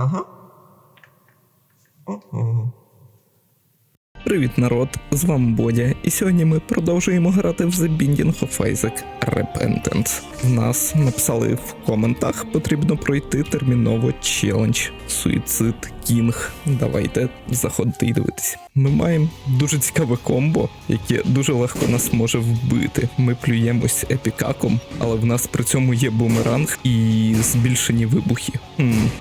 Ага. Ого. Привіт, народ! З вами Бодя, і сьогодні ми продовжуємо грати в The Binding of Isaac Repentance. Нас написали в коментах, потрібно пройти терміново челендж Суїцид Кінг. Давайте заходити і дивитися. Ми маємо дуже цікаве комбо, яке дуже легко нас може вбити. Ми плюємось епікаком, але в нас при цьому є бумеранг і збільшені вибухи.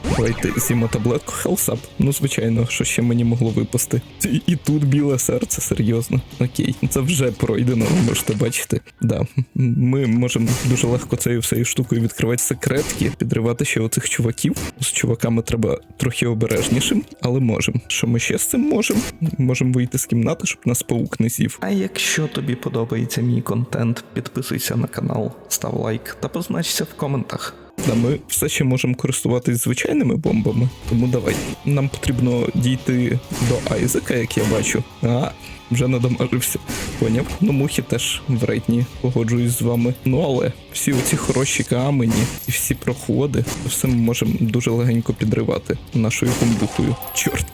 Давайте з'їмо таблетку Up. Ну, звичайно, що ще мені могло випасти. І, тут біле серце, серйозно. Окей, це вже пройдено, можете бачити. Да, ми можемо дуже легко цією всією штукою відкривати секретки, підривати ще оцих чуваків. З чуваками треба трохи обережнішим, але можемо. Що ми ще з цим можемо? Можемо вийти з кімнати, щоб нас паук не з'їв. А якщо тобі подобається мій контент, підписуйся на канал, став лайк та позначся в коментах. Та ми все ще можемо користуватись звичайними бомбами, тому давай. Нам потрібно дійти до Айзека, як я бачу. А, вже надамажився. Поняв? Ну, мухи теж вредні, погоджуюсь з вами. Ну але всі оці хороші камені і всі проходи, все ми можемо дуже легенько підривати нашою бомбухою. Чорт,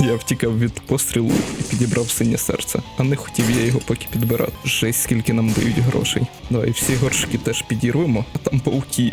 я втікав від пострілу і підібрав синє серце, а не хотів я його поки підбирати. Жесть, скільки нам дають грошей. Давай всі горшки теж підірвемо, а там пауки.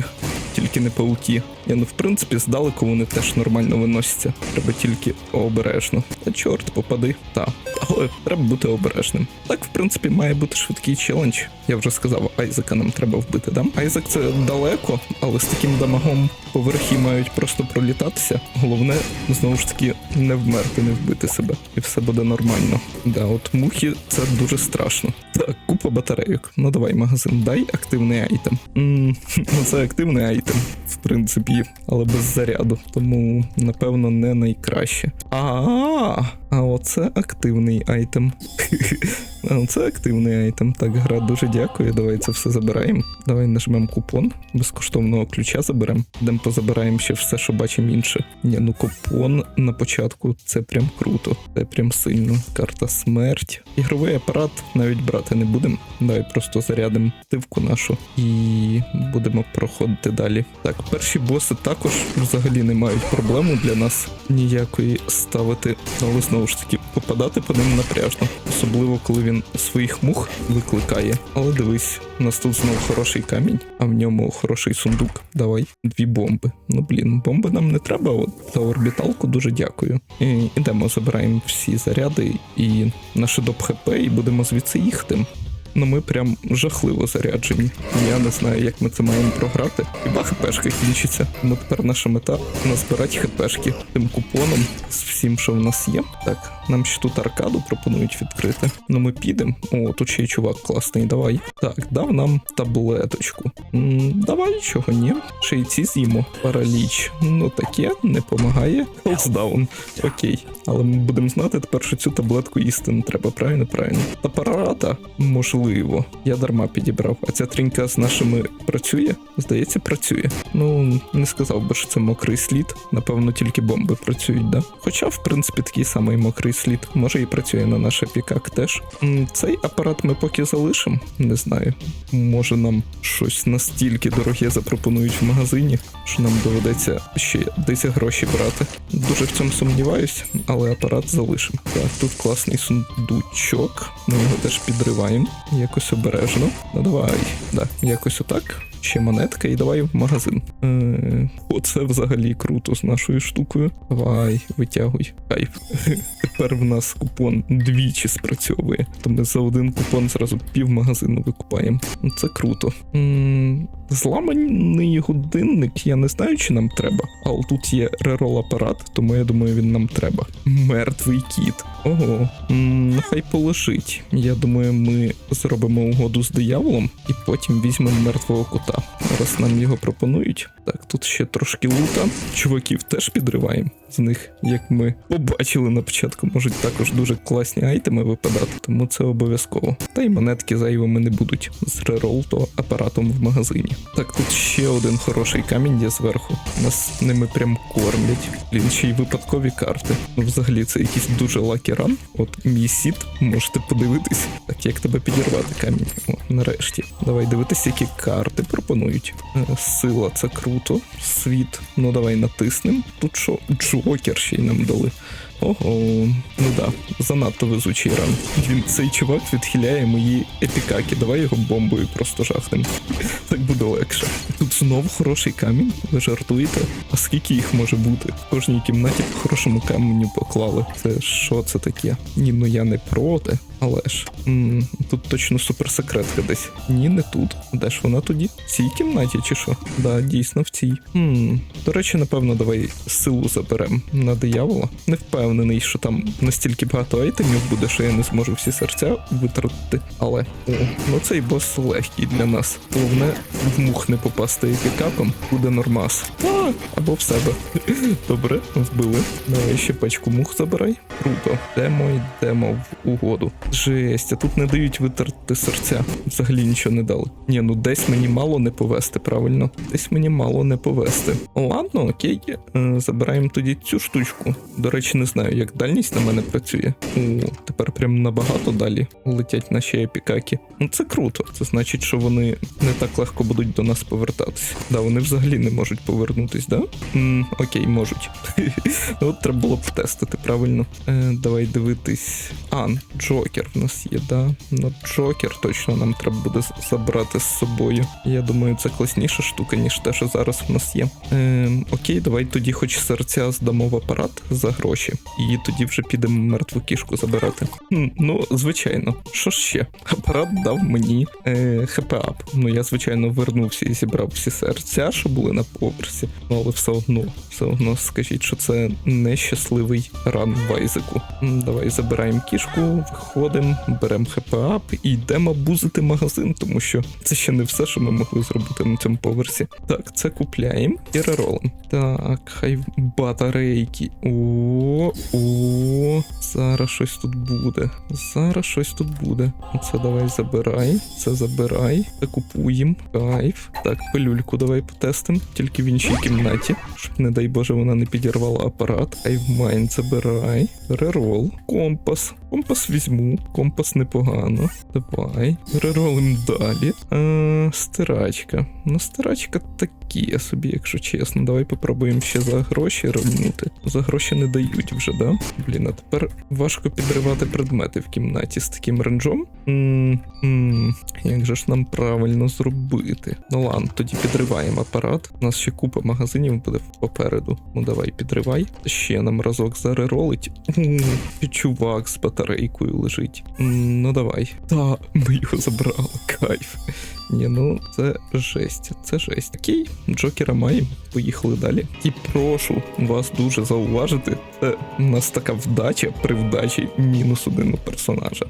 Тільки не пауки. Я ну в принципі здалеку вони теж нормально виносяться. Треба тільки обережно. Та чорт, попади. Та. Але треба бути обережним. Так, в принципі, має бути швидкий челендж. Я вже сказав, Айзека нам треба вбити, да? Айзек це далеко, але з таким дамагом поверхи мають просто пролітатися. Головне, знову ж таки, не вмерти, не вбити себе. І все буде нормально. Да, от мухи це дуже страшно. Так, купа батарейок. Ну давай, магазин, дай активний айтем. м це активний айтем, в принципі, але без заряду. Тому, напевно, не найкраще. А, а оце активний айтем. А, Це активний айтем. Так, гра дуже дякую. Давай це все забираємо. Давай нажмемо купон. Безкоштовного ключа заберемо. Йдемо позабираємо ще все, що бачимо інше. Ні, ну купон на початку це прям круто. Це прям сильно. Карта смерть. Ігровий апарат навіть брати не будемо. Давай просто зарядимо тивку нашу і будемо проходити далі. Так, перші боси також взагалі не мають проблему для нас ніякої ставити, але знову ж таки попадати по ним напряжно, особливо коли він своїх мух викликає. Але дивись, у нас тут знову хороший камінь, а в ньому хороший сундук. Давай, дві бомби. Ну блін, бомби нам не треба. От за орбіталку дуже дякую. І ідемо, забираємо всі заряди і наше доп хп, і будемо звідси їхати. Ну ми прям жахливо заряджені. Я не знаю, як ми це маємо програти. Хіба хпшка кінчиться. Тому тепер наша мета назбирати хпшки тим купоном з всім, що в нас є. Так, нам ще тут аркаду пропонують відкрити. Ну ми підемо. О, тут ще й чувак класний, давай. Так, дав нам таблеточку. М, давай, чого ні. Ще й ці з'їмо. Параліч. Ну таке не помагає. Холсдаун. Окей. Але ми будемо знати тепер, що цю таблетку їсти не треба, правильно, правильно. Та Апарата, можливо. Я дарма підібрав. А ця трінька з нашими працює? Здається, працює. Ну, не сказав би, що це мокрий слід. Напевно, тільки бомби працюють, да? Хоча, в принципі, такий самий мокрий слід. Може і працює на наш епікак теж. Цей апарат ми поки залишимо. Не знаю. Може нам щось настільки дороге запропонують в магазині, що нам доведеться ще десь гроші брати. Дуже в цьому сумніваюсь, але апарат залишимо. Так, тут класний сундучок. Ми його теж підриваємо. Якось обережно. Ну давай, да, якось отак. Ще монетка і давай в магазин. Е, оце взагалі круто з нашою штукою. Давай, витягуй. Кайф. Тепер в нас купон двічі спрацьовує. То ми за один купон зразу пів магазину викупаємо. Ну, Це круто. Зламаний годинник, я не знаю, чи нам треба. Але тут є рерол апарат, тому я думаю, він нам треба. Мертвий кіт. Ого, М, нехай полежить. Я думаю, ми зробимо угоду з дияволом і потім візьмемо мертвого кота. Раз нам його пропонують. Так, тут ще трошки лута. Чуваків теж підриваємо. з них, як ми побачили на початку, можуть також дуже класні айтеми випадати, тому це обов'язково. Та й монетки зайвими не будуть з реролто апаратом в магазині. Так, тут ще один хороший камінь є зверху. Нас ними прям кормлять. Блін, ще й випадкові карти. Ну, взагалі, це якийсь дуже лакі ран. От мій сіт, можете подивитись, так як тебе підірвати камінь. О, нарешті. Давай дивитися, які карти пропонують. Е, Сила, це круто. Світ, ну давай натиснем. Тут що, Джокер ще й нам дали. Ого, ну да, занадто везучий ран. Він цей чувак відхиляє мої епікаки. Давай його бомбою просто жахнем. Так буде легше. Тут знов хороший камінь. Ви жартуєте? А скільки їх може бути? В кожній кімнаті по хорошому каменю поклали. Це що це таке? Ні, ну я не проти, але ж. м, тут точно суперсекретка десь. Ні, не тут. Де ж вона тоді? В цій кімнаті чи що? Да, дійсно в цій. Хм. До речі, напевно, давай силу заберемо на диявола. Не впевнений, що там настільки багато айтемів буде, що я не зможу всі серця витратити. Але о, ну цей бос легкий для нас. Головне в мух не попасти епікапом, буде нормас. А, або в себе. Добре, вбили. Давай ще пачку мух забирай. Круто. Йдемо, йдемо в угоду. Жесть, а тут не дають витерти серця. Взагалі нічого не дали. Ні, ну десь мені мало не повести, правильно. Десь мені мало не повести. Ладно, окей. Е, забираємо тоді цю штучку. До речі, не знаю, як дальність на мене працює. О, тепер прям набагато далі летять наші епікаки. Ну це круто. Це значить, що вони не так легко будуть до нас повертатися. Да, вони взагалі не можуть повернутись, да? м окей, можуть. Ну, От треба було б тестити, правильно. Е, давай дивитись. А, Джокер в нас є, да. Ну, Джокер точно нам треба буде забрати з собою. Я думаю, це класніша штука, ніж те, що зараз в нас є. Е, окей, давай тоді хоч серця здамо в апарат за гроші. І тоді вже підемо мертву кішку забирати. Ну, звичайно, що ж ще? Апарат дав мені е, хп-ап. Ну, я, звичайно, вернувся і зібрав всі серця, що були на поверсі. Ну, але все одно, все одно скажіть, що це нещасливий ран в Айзеку. М, Давай забираємо кішку, виходимо, беремо хп-ап і йдемо бузити магазин, тому що це ще не все, що ми могли зробити на цьому поверсі. Так, це купляємо і реролом. Так, хай батарейки. О, о, зараз щось тут буде. Зараз щось тут буде. Це давай забирай, це забирай, це купуємо. Кайф. Так, пилюльку давай потестим, тільки в іншій кімнаті, щоб, не дай Боже, вона не підірвала апарат. Айвмайн забирай. Рерол. Компас. Компас візьму. Компас непогано. Давай. Реролим далі. А, стирачка. Ну, стирачка такі собі, якщо чесно. Давай попробуємо ще за гроші ревнути. За гроші не дають вже, да? Блін, а тепер важко підривати предмети в кімнаті з таким ренджом. М-м, як же ж нам правильно зробити? Ну ладно, тоді підриваємо апарат. У нас ще купа магазинів буде попереду. Ну давай, підривай. Ще нам разок зареролить. Чувак з батарейкою лежить. Ну давай. Та, ми його забрали. Кайф. Ні, ну це жесть, це жесть. Окей, Джокера маємо. Поїхали далі. І прошу вас дуже зауважити, це у нас така вдача при вдачі мінус один у персонажа.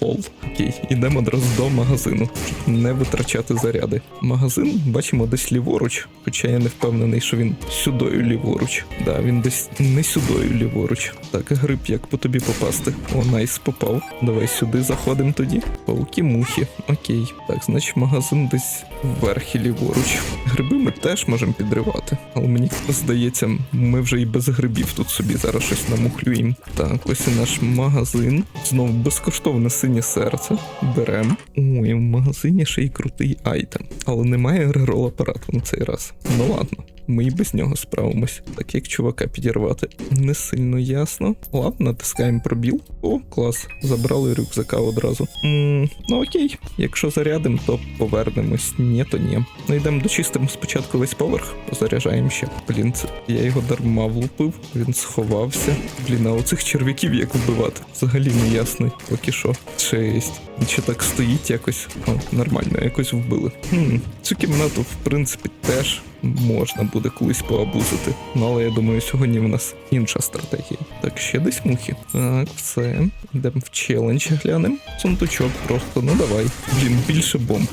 Лол. Окей, ідемо одразу до магазину, щоб не витрачати заряди. Магазин бачимо десь ліворуч, хоча я не впевнений, що він сюдою ліворуч. Да, він десь не сюдою ліворуч. Так, гриб, як по тобі попасти? О, найс попав. Давай сюди заходимо тоді. Пауки мухи. Окей. Так, значить, магазин десь вверх і ліворуч. Гриби ми теж можемо підривати, але мені здається, ми вже і без грибів тут собі зараз щось намухлюємо. Так, ось і наш магазин. Знову безкоштовне синє серце. Беремо. Ой, в магазині ще й крутий айтем. Але немає рерол апарату на цей раз. Ну ладно. Ми і без нього справимось. Так як чувака підірвати не сильно ясно. Ладно, натискаємо пробіл. О, клас, забрали рюкзака одразу. м ну окей, якщо зарядимо, то повернемось. Ні, то ні. Ну йдемо дочистимо спочатку весь поверх, позаряджаємо ще. Блін, це я його дарма влупив, він сховався. Блін, а оцих черв'яків як вбивати? Взагалі не ясно. Поки що. Честь. Чи так стоїть якось? О, нормально, якось вбили. Хм, цю кімнату, в принципі, теж можна буде колись поабузити. Ну, але я думаю, сьогодні в нас інша стратегія. Так, ще десь мухи. Так, все. Йдемо в челендж глянемо. Сундучок просто, ну давай. Блін, більше бомб.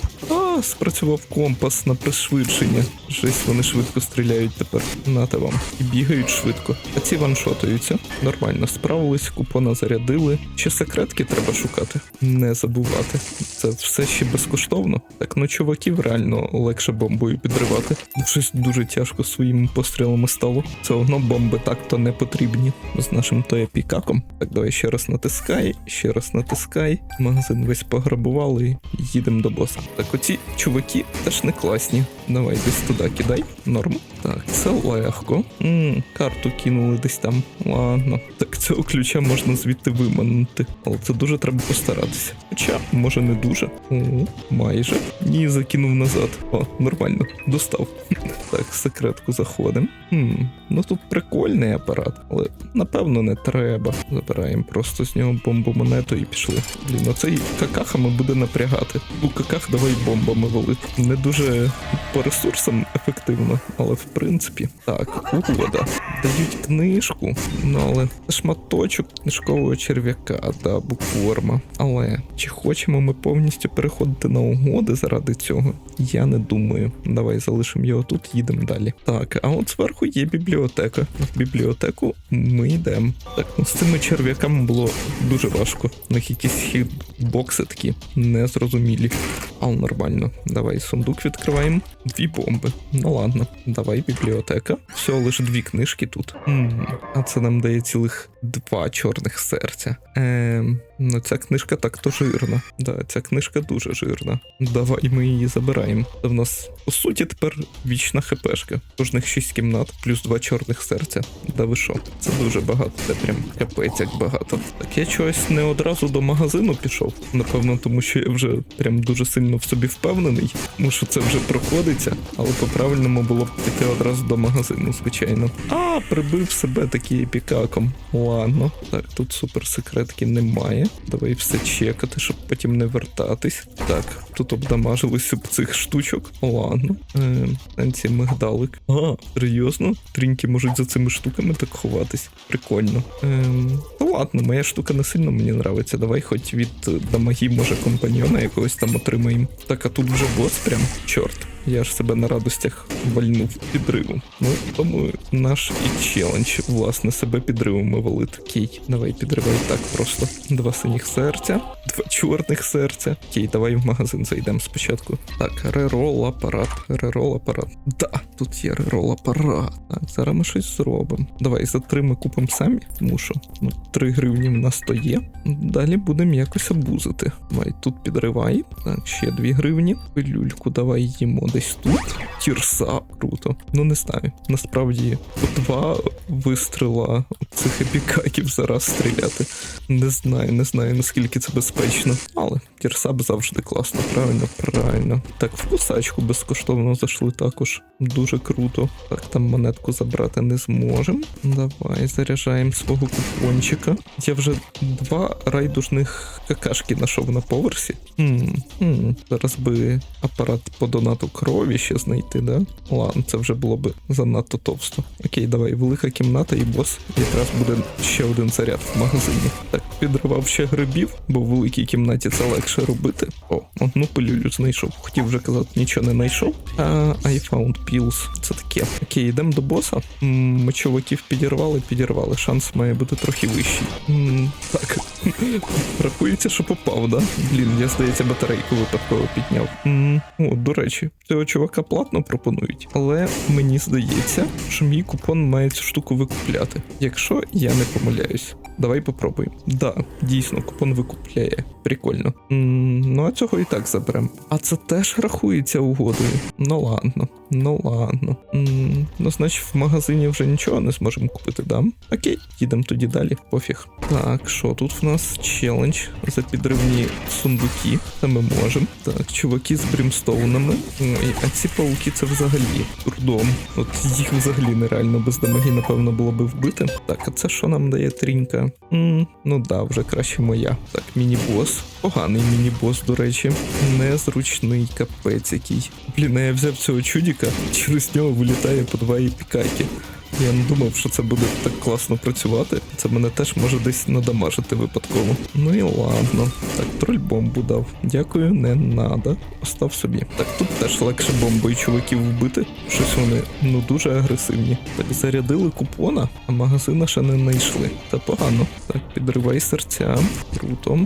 Спрацював компас на пришвидшення. Жесть, вони швидко стріляють тепер. Нате вам. І бігають швидко. А ці ваншотаються. Нормально справились, купона зарядили. Ще секретки треба шукати. Не забувати. Це все ще безкоштовно. Так, ну чуваків реально легше бомбою підривати. Щось дуже тяжко своїми пострілами стало. Це одно бомби так-то не потрібні з нашим тоя пікаком. Так, давай ще раз натискай, ще раз натискай. Магазин весь пограбували і їдемо до боса. Так, оці чуваки теж не класні. Давай десь туди кидай. Норм. Так, це легко. м карту кинули десь там. Ладно. Так, цього ключа можна звідти виманити. Але це дуже треба постаратися. Хоча, може, не дуже. О, майже. Ні, закинув назад. О, нормально. Достав. Так, секретку заходимо. Хм, ну тут прикольний апарат, але напевно не треба. Забираємо просто з нього бомбу монету і пішли. Блін, ну цей какахами буде напрягати. У каках давай бомбами валити. Не дуже по ресурсам ефективно, але в принципі. Так, угода. Дають книжку, ну але шматочок книжкового черв'яка, да, букворма. Але чи хочемо ми повністю переходити на угоди заради цього? Я не думаю. Давай залишимо його тут, їдемо далі. Так, а от зверху є бібліотека. В бібліотеку ми йдемо. Так, ну з цими черв'яками було дуже важко. У них якісь хітбокси такі незрозумілі. Але нормально. Давай сундук відкриваємо. Дві бомби. Ну ладно, давай бібліотека. Всього лише дві книжки тут. м А це нам дає цілих два чорних серця. Ем, ну ця книжка так то жирна. Да, ця книжка дуже жирна. Давай ми її забираємо. Це в нас по суті тепер вічна хпшка. Кожних шість кімнат, плюс два чорних серця. Да ви що? Це дуже багато. Це прям капець як багато. Так я чогось не одразу до магазину пішов. Напевно, тому що я вже прям дуже сильно в собі впевнений. Тому що це вже проходиться, але по-правильному було б піти одразу до магазину, звичайно. А, прибив себе такі пікаком. Ладно, так, тут суперсекретки немає. Давай все чекати, щоб потім не вертатись. Так, тут обдамажились об цих штучок. Ладно. Ем, танці мигдалик. А, серйозно? Тріньки можуть за цими штуками так ховатись. Прикольно. Ем, ну ладно, моя штука не сильно мені нравиться. Давай хоч від е, дамагі, може, компаньйона якогось там отримаємо. Так, а тут вже бос прям. Чорт. Я ж себе на радостях вальнув підривом. Ну, тому наш і челендж, власне, себе підривами валити. Окей, давай підривай так просто. Два синіх серця, два чорних серця. Окей, давай в магазин зайдемо спочатку. Так, рерол апарат, рерол апарат. Да, тут є рерол апарат. Так, зараз ми щось зробимо. Давай за три ми купимо самі, тому що ну, 3 гривні в нас то є. Далі будемо якось обузити. Давай тут підривай. Так, ще 2 гривні. Пилюльку давай їмо десь тут. Тірса, круто. Ну не знаю. Насправді два вистріла цих епікаків зараз стріляти. Не знаю, не знаю наскільки це безпечно. Але тірса б завжди класно, правильно, правильно. Так, в кусачку безкоштовно зайшли також. Дуже круто. Так, там монетку забрати не зможемо. Давай заряджаємо свого купончика. Я вже два райдужних какашки знайшов на поверсі. Хм, хм. Зараз би апарат по донату крові ще знайти, да? Ладно, це вже було би занадто товсто. Окей, давай, велика кімната і бос. Якраз буде ще один заряд в магазині. Так, підривав ще грибів, бо в великій кімнаті це легше робити. О, одну пилюлю знайшов. Хотів вже казати, нічого не знайшов. А I found pills. Це таке. Окей, йдемо до боса. Ми чуваків підірвали, підірвали. Шанс має бути трохи вищий. М, Так. Рахується, що попав, да? Блін, я здається, батарейку випадково підняв. М, О, до речі, цього чувака платно пропонують, але мені здається, що мій купон має цю штуку викупляти. Якщо я не помиляюсь. Давай попробуємо. Да, дійсно, купон викупляє. Прикольно. М, ну а цього і так заберемо. А це теж рахується угодою. Ну ладно, ну ладно. Ну, значить, в магазині вже нічого не зможемо купити, да? Окей, їдемо тоді далі, пофіг. Так, що тут в нас челендж за підривні сундуки. Це ми можемо. Так, чуваки з брімстоунами. Ой, а ці пауки це взагалі трудом. От їх взагалі нереально без дамаги, напевно, було би вбити. Так, а це що нам дає трінька? м ну да, вже краще моя. Так, міні-бос. Поганий міні-бос, до речі. Незручний капець який. Блін, я взяв цього чудіка, через нього вилітає по два епікаки. Я не думав, що це буде так класно працювати. Це мене теж може десь надамажити випадково. Ну і ладно. Так, троль бомбу дав. Дякую, не надо. Остав собі. Так, тут теж легше бомбою чуваків вбити. Щось вони ну дуже агресивні. Так, зарядили купона, а магазина ще не знайшли. Це погано. Так, підривай серця. Круто.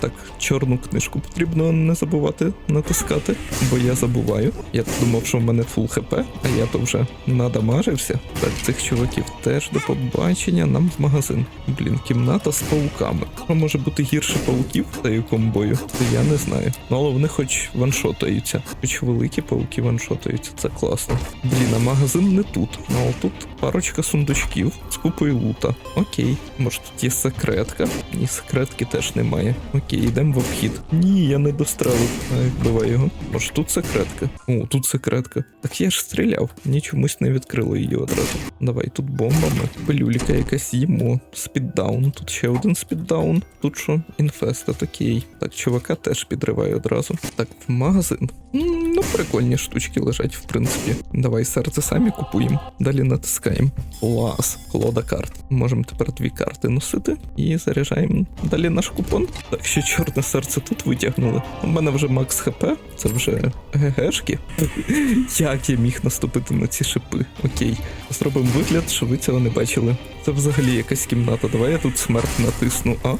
Так, чорну книжку потрібно не забувати натискати, бо я забуваю. Я думав, що в мене фул хп, а я то вже надамажився. Так, цих чуваків теж до побачення. Нам в магазин. Блін, кімната з пауками. Що може бути гірше пауків та комбою? Це я не знаю. Ну але вони хоч ваншотаються. Хоч великі пауки ваншотаються, це класно. Блін, а магазин не тут. Ну але тут парочка сундучків з купою лута. Окей, може тут є секретка? Ні, секретки теж немає. Окей, йдемо в обхід. Ні, я не дострелив. А буває його? Може тут секретка? О, тут секретка. Так я ж стріляв, мені чомусь не відкрило її одразу. Давай тут бомбами. Пилюліка якась їмо. Спіддаун. Тут ще один спіддаун. Тут що? Інфеста окей. Так, чувака теж підриває одразу. Так, в магазин. Ну, прикольні штучки лежать, в принципі. Давай серце самі купуємо. Далі натискаємо. Клас, колода карт. Можемо тепер дві карти носити і заряджаємо далі наш купон. Так, ще чорне серце тут витягнули. У мене вже макс хп, це вже ГГшки. Як я міг наступити на ці шипи? Окей. Зробимо вигляд, що ви цього не бачили. Це взагалі якась кімната. Давай я тут смерть натисну, а?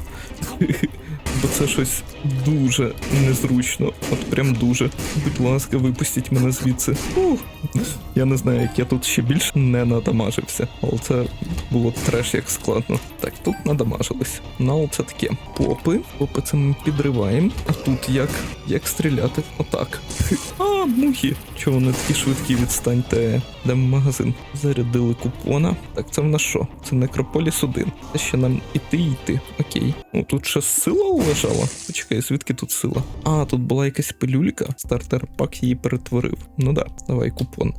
Бо це щось дуже незручно. От прям дуже. Будь ласка, випустіть мене звідси. Ух. Я не знаю, як я тут ще більше не надамажився. Але це було треш як складно. Так, тут надамажились. Але це таке. Попи. Попи це ми підриваємо. А тут як? Як стріляти? Отак. А, мухи. Чого вони такі швидкі відстаньте? В магазин. Зарядили купона. Так, це в нас що? Це Некрополіс 1. Це ще нам іти йти. Окей. Ну тут ще сила лежала. Почекай, звідки тут сила? А, тут була якась пилюлька. Стартер пак її перетворив. Ну да, давай купон.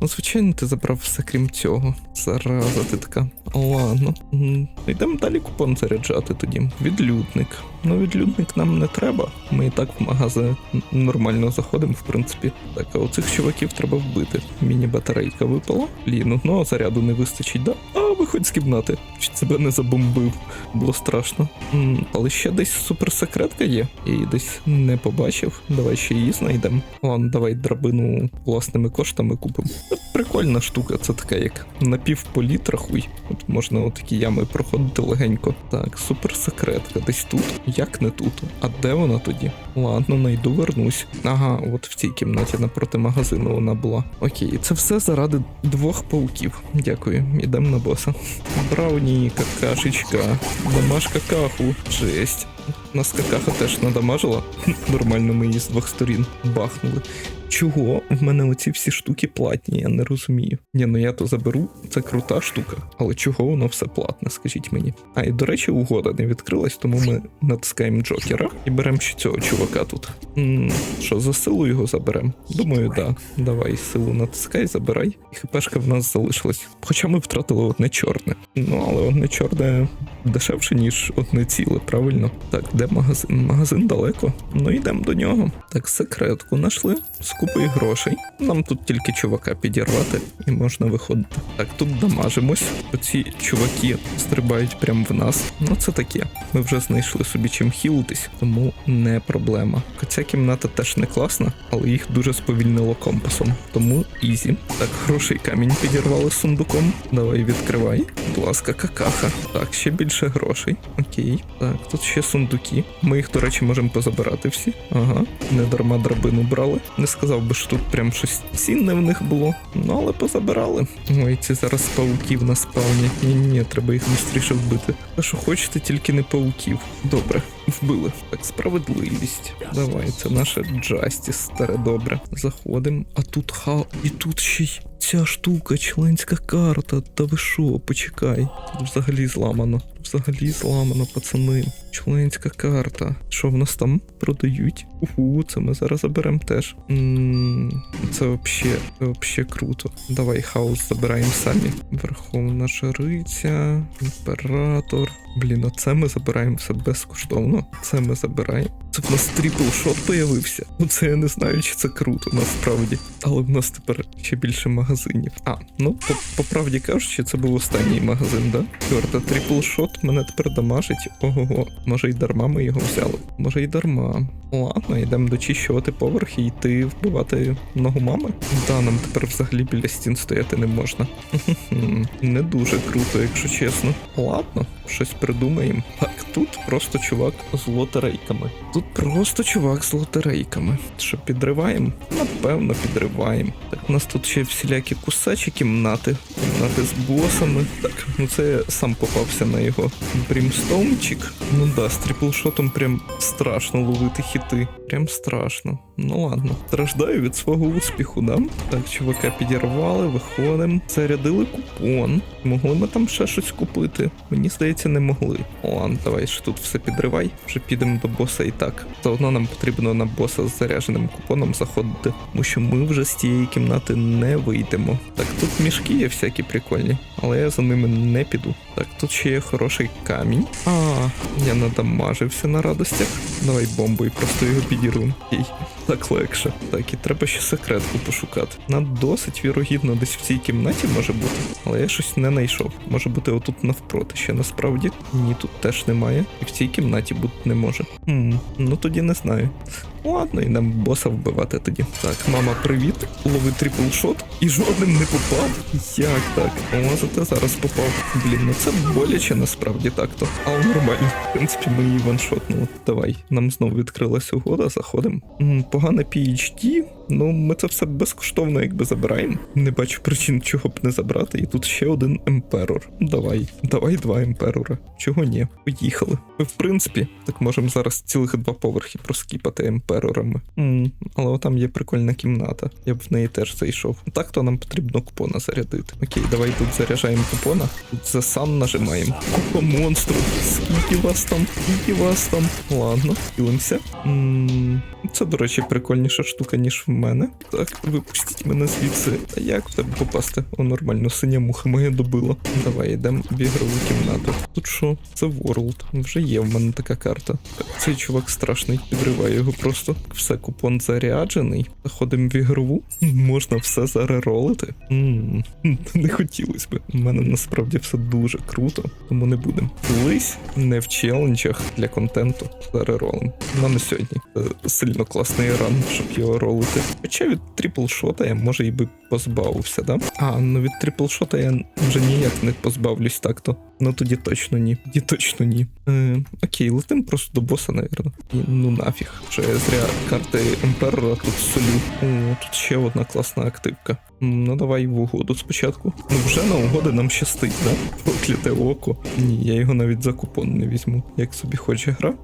Ну, звичайно, ти забрав все крім цього. Зараза, ти така. Ладно. Йдемо далі купон заряджати тоді. Відлюдник. Ну, відлюдник нам не треба. Ми і так в магазин нормально заходимо, в принципі. Так, а оцих чуваків треба вбити. Міні-батарейка випала. Блін, ну а заряду не вистачить, да? Виходь з кімнати. Чи тебе не забомбив? Було страшно. Але ще десь суперсекретка є. Я її десь не побачив. Давай ще її знайдемо. Ладно, давай драбину власними коштами купимо. Прикольна штука, це така як напівполіт, рахуй. От можна отакі ями проходити легенько. Так, суперсекретка десь тут. Як не тут? А де вона тоді? Ладно, найду, вернусь. Ага, от в цій кімнаті напроти магазину вона була. Окей, це все заради двох пауків. Дякую, ідемо на боса. Брауні, какашечка, Дамаж какаху. Жесть. Нас какаха теж надамажила. Нормально ми її з двох сторін бахнули. Чого в мене оці всі штуки платні, я не розумію. Ні, ну я то заберу, це крута штука, але чого воно все платне, скажіть мені. А і до речі, угода не відкрилась, тому ми натискаємо Джокера і беремо ще цього чувака тут. що, за силу його заберемо? Думаю, да. Давай силу натискай, забирай. І хпшка в нас залишилась. Хоча ми втратили одне чорне. Ну, але одне чорне дешевше, ніж одне ціле, правильно? Так, де магазин? Магазин далеко. Ну йдемо до нього. Так, секретку знайшли купою грошей. Нам тут тільки чувака підірвати і можна виходити. Так, тут дамажимось. Оці чуваки стрибають прямо в нас. Ну це таке. Ми вже знайшли собі чим хілитись, тому не проблема. Ця кімната теж не класна, але їх дуже сповільнило компасом. Тому ізі. Так, грошей камінь підірвали сундуком. Давай відкривай. Будь ласка, какаха. Так, ще більше грошей. Окей. Так, тут ще сундуки. Ми їх, до речі, можемо позабирати всі. Ага. Не дарма драбину брали. Не сказав би, що тут прям щось цінне в них було. Ну, але позабирали. Ой, ці зараз пауків наспавнять. Ні, ні, треба їх швидше вбити. А що хочете, тільки не пауків. Добре, вбили. Так, справедливість. Давай, це наша Джастіс, старе добре. Заходимо. А тут ха. І тут ще й ця штука, членська карта. Та ви що, почекай. Тут взагалі зламано. Взагалі зламано, пацани. Членська карта. Що в нас там продають? Уху, це ми зараз заберемо теж. це вообще, це вообще круто. Давай хаос забираємо самі. Верховна жриця, імператор. Блін, а це ми забираємо все безкоштовно. Це ми забираємо. Це в нас трипл шот появився. Ну це я не знаю, чи це круто насправді. Але в нас тепер ще більше магазинів. А, ну по, по правді кажучи, це був останній магазин, да? Чорта, трипл шот мене тепер дамажить. Ого, може й дарма ми його взяли. Може й дарма. Ладно, йдемо дочищувати поверх і йти вбивати ногу мами. Да, нам тепер взагалі біля стін стояти не можна. Не дуже круто, якщо чесно. Ладно, щось придумаємо. Так, тут просто чувак з лотерейками. Тут просто чувак з лотерейками. Що підриваємо? Напевно, підриваємо. Так, у нас тут ще всілякі кусачі кімнати, кімнати з босами. Так, ну це я сам попався на його брімстоунчик. Ну да, з тріплшотом прям страшно ловити хіти. Прям страшно. Ну ладно. Страждаю від свого успіху, да? Так, чувака підірвали, виходимо. Зарядили купон. Могли ми там ще щось купити? Мені здається, не могли. Ладно, давай ж тут все підривай. Вже підемо до боса і так. Заодно нам потрібно на боса з зарядженим купоном заходити, тому що ми вже з тієї кімнати не вийдемо. Так, тут мішки є всякі прикольні, але я за ними не піду. Так, тут ще є хороший камінь. А, я надамажився на радостях. Давай бомбою, просто його підірвемо. Так легше. Так, і треба ще секретку пошукати. Вона досить вірогідно десь в цій кімнаті може бути, але я щось не знайшов. Може бути отут навпроти ще насправді. Ні, тут теж немає. І в цій кімнаті бути не може. Хм, ну тоді не знаю. Ладно, йдемо боса вбивати тоді. Так, мама, привіт. Лови трипл шот і жодним не попав. Як так? О, зате зараз попав. Блін, ну це боляче насправді так-то. Але нормально. В принципі, ми її ваншотнули. Давай, нам знову відкрилась угода, заходимо. М, Погане PhD. Ну, ми це все безкоштовно якби забираємо. Не бачу причин, чого б не забрати. І тут ще один емперор. Давай, давай два емперора. Чого ні? Поїхали. Ми, в принципі, так можемо зараз цілих два поверхи проскіпати емперорами. Mm. але там є прикольна кімната. Я б в неї теж зайшов. Так то нам потрібно купона зарядити. Окей, давай тут заряджаємо купона. Тут за сам нажимаємо. Купа монстру. Скільки вас там? Скільки вас там? Ладно, ділимося. М, Це, до речі, прикольніша штука, ніж в мене. Так, випустіть мене звідси. А як в тебе попасти? О, нормально, синя муха моя добила. Давай йдемо в ігрову кімнату. Тут що? Це World. Вже є в мене така карта. Цей чувак страшний, підриваю його просто. Все, купон заряджений. Заходимо в ігрову. Можна все зареролити. Не хотілося би. У мене насправді все дуже круто, тому не будемо. Колись не в челенджах для контенту зареролим. Не сьогодні. Це сильно класний ран, щоб його ролити. Хоча від трипл-шота я може і би позбавився, да? А, ну від трипл-шота я вже ніяк не позбавлюсь так-то. Ну тоді точно ні. Тоді точно ні. Е, окей, летим просто до боса, навірно. Ну нафіг. Що я зря карти Емперора тут солю. О, тут ще одна класна активка. Ну давай в угоду спочатку. Ну вже на угоди нам щастить, да? Прокляте око. Ні, я його навіть за купон не візьму. Як собі хоче гра.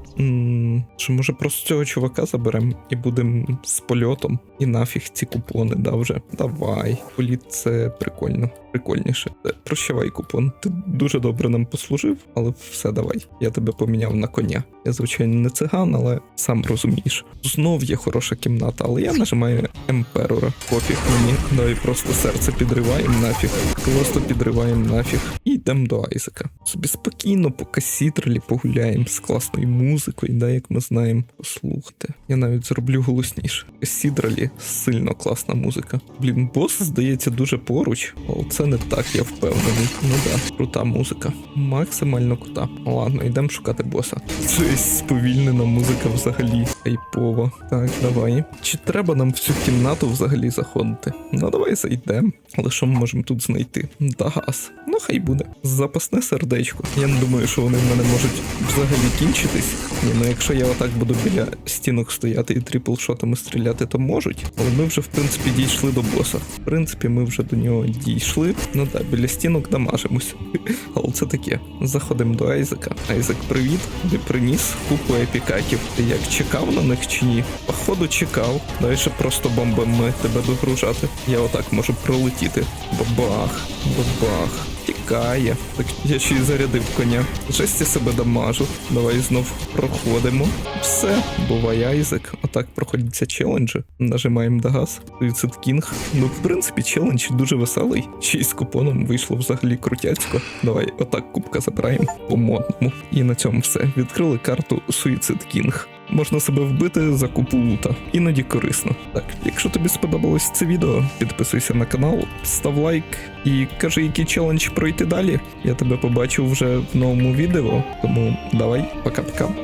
Чи може просто цього чувака заберемо і будемо з польотом. І нафіг ці купони, да вже. Давай. Політ це прикольно. Прикольніше. Е, Прощавай купон. Ти дуже добре нам послужив, але все давай. Я тебе поміняв на коня. Я, звичайно, не циган, але сам розумієш. Знов є хороша кімната, але я нажимаю Емперора. Пофіг мені. Давай просто серце підриваємо нафіг. Просто підриваємо нафіг. І йдемо до Айзека. Собі спокійно по касітралі погуляємо з класною музикою, да, як ми знаємо. Послухайте. Я навіть зроблю голосніше. Касідралі сильно класна музика. Блін, бос здається дуже поруч, але це не так, я впевнений. Ну да, крута музика. Максимально крута. Ладно, йдемо шукати боса. Це сповільнена музика взагалі. Айпова. Так, давай. Чи треба нам в цю кімнату взагалі заходити? Ну давай зайдемо. Але що ми можемо тут знайти? Дагас. Ну хай буде. Запасне сердечко. Я не думаю, що вони в мене можуть взагалі кінчитись. Ні, ну якщо я отак буду біля стінок стояти і трипл шотами стріляти, то можуть. Але ми вже в принципі дійшли до боса. В принципі, ми вже до нього дійшли. Ну так, біля стінок дамажимось. Але це таке. Заходимо до Айзека. Айзек, привіт. Ти приніс купу епікаків. Ти як чекав на них чи ні? Походу чекав. Ще просто бомбами тебе догружати. Я отак можу пролетіти. Бабах, бабах. Тікає. Так я ще й зарядив коня. Жесть я себе дамажу. Давай знов проходимо. Все, бувай Айзек. Отак проходяться челенджі. Нажимаємо до газ. Суїцид Кінг. Ну, в принципі, челендж дуже веселий. Ще й з купоном вийшло взагалі крутяцько. Давай, отак кубка забираємо по модному. І на цьому все. Відкрили карту Суїцид Кінг. Можна себе вбити за купу лута. Іноді корисно. Так, якщо тобі сподобалось це відео, підписуйся на канал, став лайк і кажи, який челендж пройти далі. Я тебе побачу вже в новому відео. Тому давай, пока-пока.